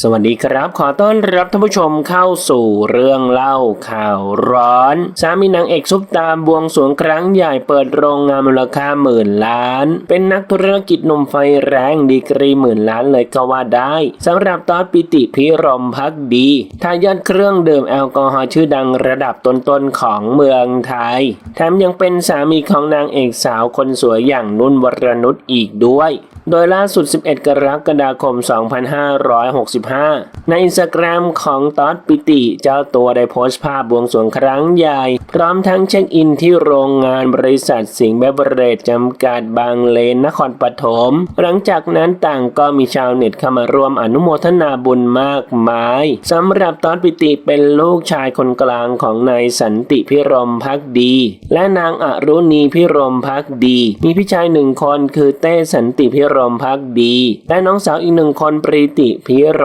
สวัสดีครับ ขอต้อนรับท่านผู้ชมเข้าสู่เรื่องเล่าข่าวร้อน สามีนางเอกซุปตาบวงสวงครั้งใหญ่เปิดโรงงานมูลค่าหมื่นล้าน เป็นนักธุรกิจหนุ่มไฟแรงดีกรีหมื่นล้านเลยก็ว่าได้สำหรับตอนปิติพิรมพักดีทายาทเครื่องดื่มแอลกอฮอล์ชื่อดังระดับต้นๆของเมืองไทย แถมยังเป็นสามีของนางเอกสาวคนสวยอย่างนุ่นวรนุชอีกด้วย โดยล่าสุด 11 กรกฎาคม 2560 2565 ในอินสตาแกรมของตอดปิติ เจ้าตัวได้โพสต์ภาพบวงสรวงครั้งใหญ่ พร้อมทั้งเช็คอินที่โรงงานบริษัทสิงห์เบเวอเรจจำกัดบางเลนนครปฐม หลังจากนั้นต่างก็มีชาวเน็ตเข้ามาร่วมอนุโมทนาบุญมากมายสำหรับตอดปิติเป็นลูกชายคนกลางของนายสันติพิรมพักดี และนางอรุณีพิรมพักดี มีพี่ชายหนึ่งคนคือเต้สันติพิรมพักดี และน้องสาวอีกหนึ่งคนปรีติพิร